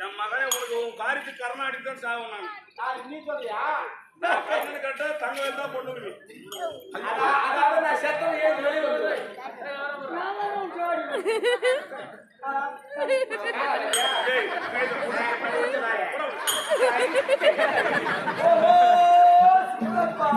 என் மகனே உனக்கு உன் காரியத்துக்கு கர்ணாடி தான் சாகும் நான் நீ சொல்றியா? கர்ணன் கேட்டா தங்க தான் பொண்ணு அதாவது நான் செத்தவன் ஏன் வெளியே வந்து ஓஹோ சித்தப்பா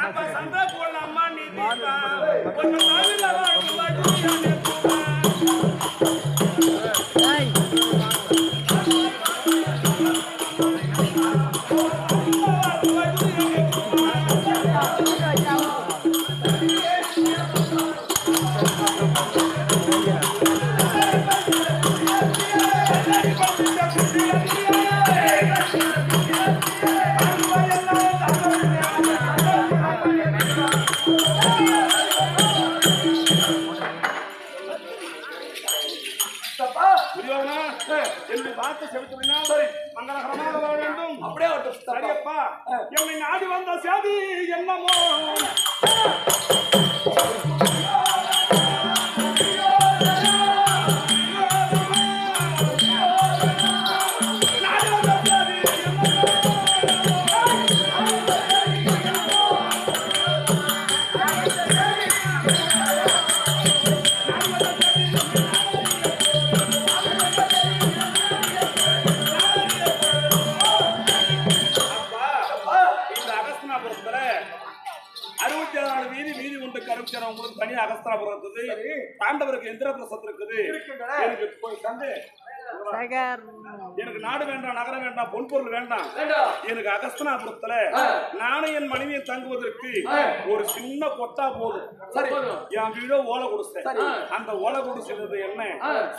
அப்ப சண்டை போடலாமா நீ தீர்த்தா? என்னை நாடி வந்த சேதி என்னமோ அகஸ்தனாபுரம் இருக்குது. பாண்டவருக்கு எந்திர பிரசத்து இருக்குது. எனக்கு போய் தந்து எனக்கு நாடு வேண்டாம் நகரம் வேண்டாம் பொன்பொருள் வேண்டாம். எனக்கு அகஸ்தனாபுரத்துல நானும் என் மனைவியை தங்குவதற்கு ஒரு சின்ன கொட்டா போதும். சரி என் வீடோ ஓலை குடிசை சரி. அந்த ஓலை குடிசைன்றது என்ன?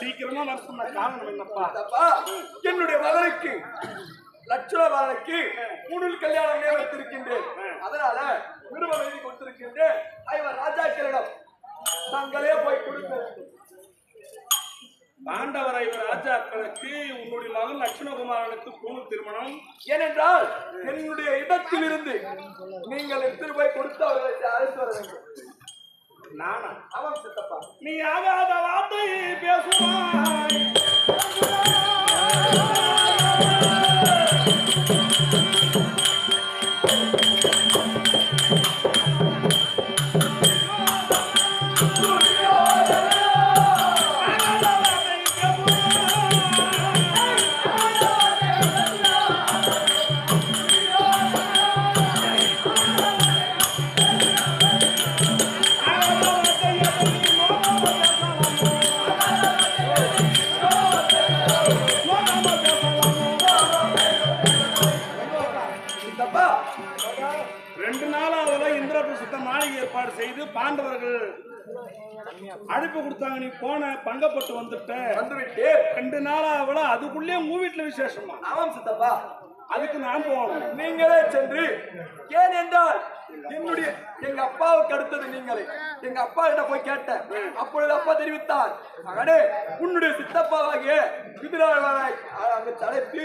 சீக்கிரமா வர சொன்ன காரணம் என்னப்பா? என்னுடைய மகனுக்கு லட்சுமண மகனுக்கு மூணில் கல்யாணம் நியமித்திருக்கின்றேன் அதனால விருப்பம் எழுதி கொடுத்திருக்கின்றேன். ஐவர் ராஜாக்களிடம் தங்களே போய் கொடுக்க பாண்டவரை ராஜாக்களுக்கு உன்னுடைய மகன் லட்சுமணகுமாரனுக்கு பூணு திருமணம். ஏனென்றால் என்னுடைய இடத்தில் இருந்து நீங்கள் எடுத்து போய் கொடுத்து அவர்களுக்கு அழைத்து வர வேண்டும். நானா? ஆமாம் சித்தப்பா. நீ ஆகாத வார்த்தை பேசுவாய். மாளிகை ஏற்பாடு செய்து பாண்டவர்கள் அழைப்பு கொடுத்தாங்க. நீ போன பங்கப்பட்டு வந்துட்ட. வந்துவிட்டு ரெண்டு நாளாவது அதுக்குள்ளே உங்க வீட்டுல விசேஷமா? ஆமாம் சித்தப்பா. அதுக்கு நான் போகணும். நீங்களே சென்று ஏன் என்றால் என்னுடைய எங்க அப்பாவுக்கு அடுத்தது நீங்களே. எங்க அப்பா கிட்ட போய் கேட்டேன். அப்பொழுது அப்பா தெரிவித்தார். மகனே உன்னுடைய சித்தப்பாவாகிய விதிராளனை அங்கு அழைத்து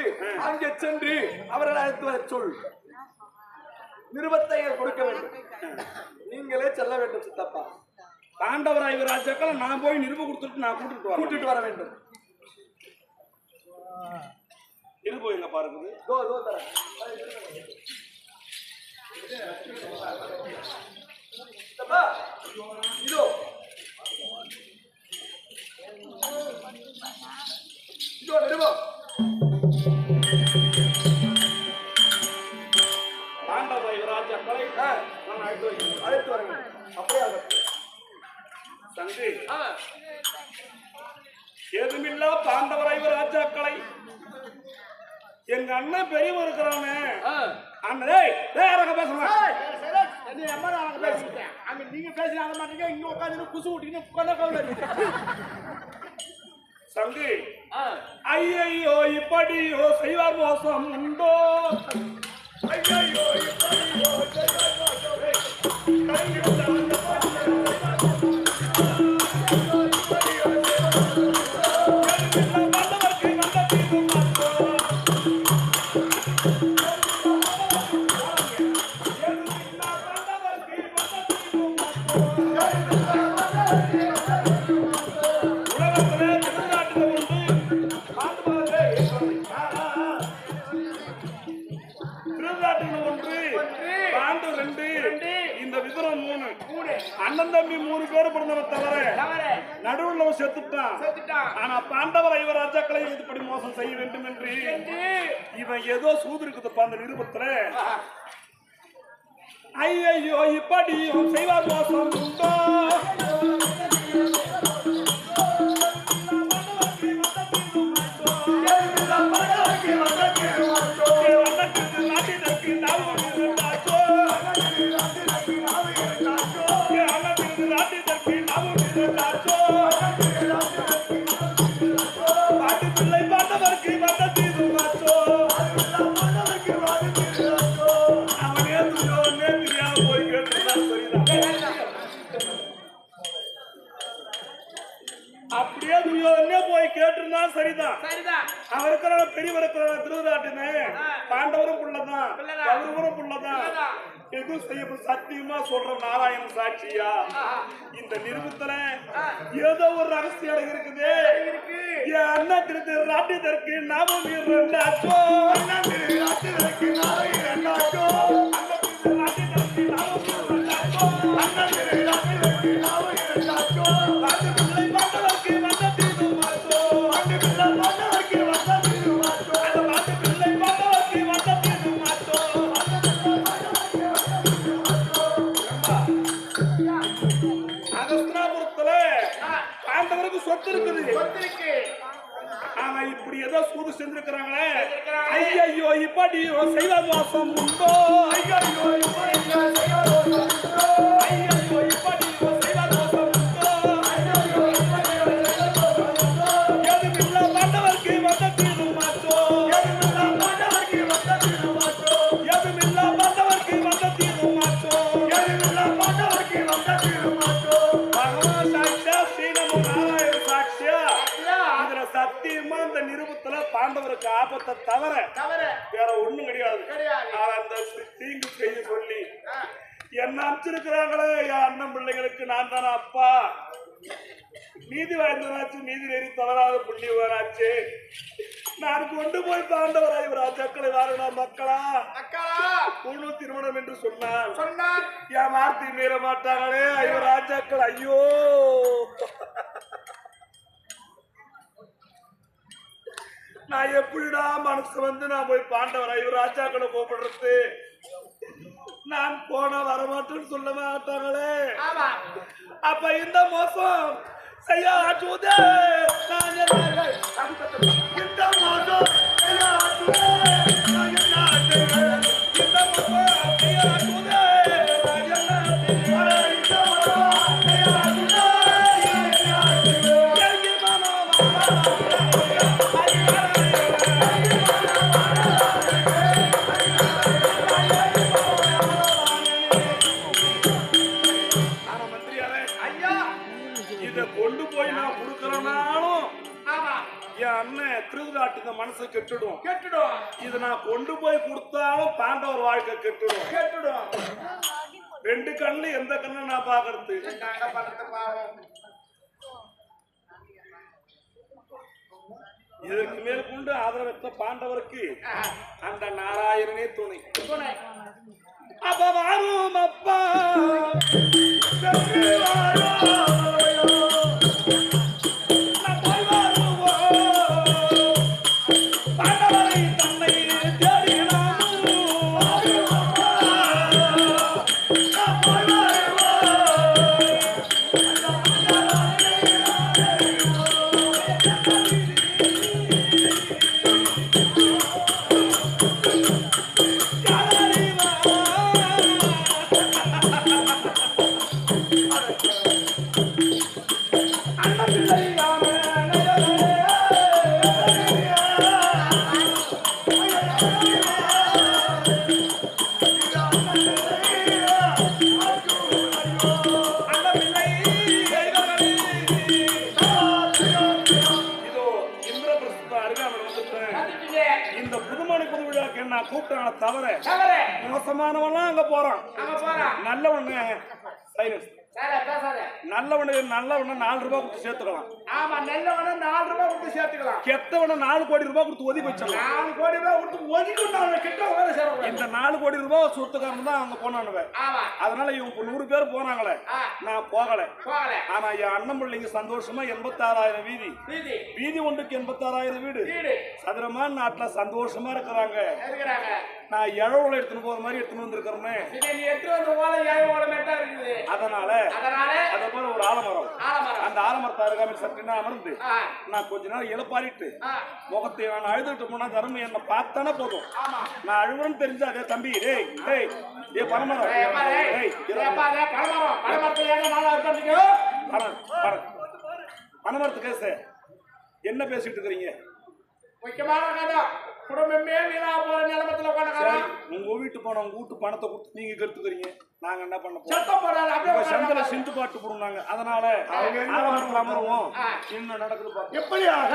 அங்கே சென்று அவரை அழைத்து வர சொல். நிருபத்தை கொடுக்க வேண்டும். நீங்களே செல்ல வேண்டும் சித்தப்பா. பாண்டவராய் ராஜாக்கள் நான் போய் நிருப கொடுத்துட்டு நான் கூட்டிட்டு கூட்டிட்டு வர வேண்டும். போய் எங்க பாருக்குது? ஏதுமில்லா பாண்டவ ராஜாக்களை. எங்க அண்ணன் பெரியவன் இருக்கிறானே. அண்ணன் யாரங்க பேசுறேன் நீங்க பேசினாங்க மாட்டீங்க இங்க உட்காந்து குசு விட்டீங்கன்னு ஆ. ஐயையோ இப்படியோ செய்வார் மோசம் உண்டோ? ஐயையோ தம்பி மூணு பேர் பிறந்தவன் தவிர நடுவுல செத்துட்டான். ஆனா பாண்டவர் ஐவர் ராஜாக்களை இதுபடி மோசம் செய்ய வேண்டும் என்று. இவன் ஏதோ சூது இருக்குதுப்பா அந்த நிருபத்துல. ஐயையோ இப்படி செய்வார் மோசம் உண்டோ? சொல்ற நாராயணன் சாட்சியா? இந்த நிருபத்துல ஏதோ ஒரு ரகசியம் இருக்குது. என் திருத்த திரு ராட்டியதற்கு நாமம் இரண்டாச்சோ திரு ராட்டியதற்கு நாமம் திரு ராட்டியதற்கு நாமம் திரு இருக்குது ஆனா இப்படி ஏதோ சூது செஞ்சிருக்கிறாங்களே. ஐயோ இப்படி செய்வார் வாசம் உண்டோ? ஐயோ இப்படி ஆபத்தை தவிர தவிர வேற ஒண்ணும் கிடையாது. கிடையாது. அந்த தீங்கு செய்ய சொல்லி என்ன அனுப்பிச்சிருக்கிறாங்களே என் அண்ணன் பிள்ளைகளுக்கு நான் தானே அப்பா? நீதி வாய்ந்தவராச்சு நீதி நெறி தவறாத புண்ணியவராச்சு நான் கொண்டு போய் பாண்டவராய் ராஜாக்களை வாரணா மக்களா? அக்காளா குழு திருமணம் என்று சொன்னார். சொன்னார். என் வார்த்தை மீற மாட்டாங்களே ஐயோ ராஜாக்கள் ஐயோ! நான் எப்படிடா மனசு வந்து நான் போய் பாண்டவர் ஐயோ ராஜாக்களை கூப்பிடுறது? நான் போனா வரமாட்டேன்னு சொல்ல மாட்டாங்களே. அப்ப இந்த மோசம் செய்ய ஆச்சுதே. நான் இந்த மோசம் என் அண்ணன் திருவிழாட்டுக்கு மனசு கெட்டுடும். கெட்டுடும். இதை நான் கொண்டு போய் கொடுத்தாலும் பாண்டவர் வாழ்க்கை கெட்டுடும். கெட்டுடும். ரெண்டு கண்ணு எந்த கண்ணு நான் பாக்குறது இதற்கு மேல் கொண்டு ஆதரவற்ற பாண்டவருக்கு அந்த நாராயணனே துணை. துணை. அப்ப வாரும் அப்பா. என்ன கூப்பிட்டாங்கள தவிர தவறு. மோசமானவன்லாம் அங்க போறான். நல்லவனு சைலன்ஸ் பேசாத. நல்லவனு நாலு ரூபாய் கொடுத்து சேர்த்துக்கலாம். ஆமா நல்லவன நாலு ரூபாய் கொடுத்து சேர்த்துக்கலாம். கெட்டவனு நாலு கோடி ரூபாய் கொடுத்து ஒதுக்கி வச்சிடலாம். நாலு கோடி ரூபாய் கொடுத்து அவனை கிட்ட வேலை. இந்த நாலு கோடி ரூபாய் சொத்துக்காரன் தான் அங்க போனானுவ ஆமா. அதனால இவங்க நூறு பேர் போனாங்களே. நான் போகல. ஆனா என் அண்ணன் பிள்ளைங்க சந்தோஷமா எண்பத்தாறாயிரம் வீதி. வீதி. ஒன்றுக்கு எண்பத்தாறாயிரம் வீடு. சதுரமான நாட்டுல சந்தோஷமா இருக்கிறாங்க. நான் இழவுல எடுத்துன்னு போற மாதிரி எடுத்துன்னு வந்திருக்கிறேன்னு இதை நீ எடுத்து வந்த ஓலை ஏழை ஓலை தான் இருக்குது. அதனால அதனால அதை போல ஒரு ஆலமரம். அந்த ஆலமரத்தை அருகாமல் சற்று நான் அமர்ந்து நான் கொஞ்ச நேரம் இழப்பாரிட்டு ஆ, முகத்தை நான் அழுதுட்டு போனா தர்மம் என்ன பார்த்தானே போதும். நான் அழுகுறேன்னு தெரிஞ்சா அதே தம்பி டேய் டேய் ஏ பரமரம் பனமரத்து கேச என்ன பேசிட்டு இருக்கிறீங்க? முக்கியமான. குடும்பமே வீணா போற நிலைமத்துல வீட்டு பணம் வீட்டு பணத்தை கொடுத்து நீங்க கெடுத்துக்கிறீங்க. நாங்க என்ன பண்ண போறோம்? சந்தில. சிந்து பாட்டு போடுறாங்க அதனால அமருவோம். என்ன நடக்குது எப்படியாக?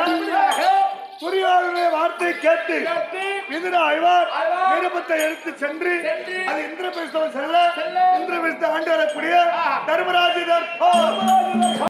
துரியோதனுடைய வார்த்தை கேட்டு எதிர ஆழ்வார் நிருபத்தை எடுத்து சென்று அது இந்திரபிரஸ்தவன் செல்ல இந்திரபிரஸ்த ஆண்டு வரக்கூடிய ஆ. தர்மராஜ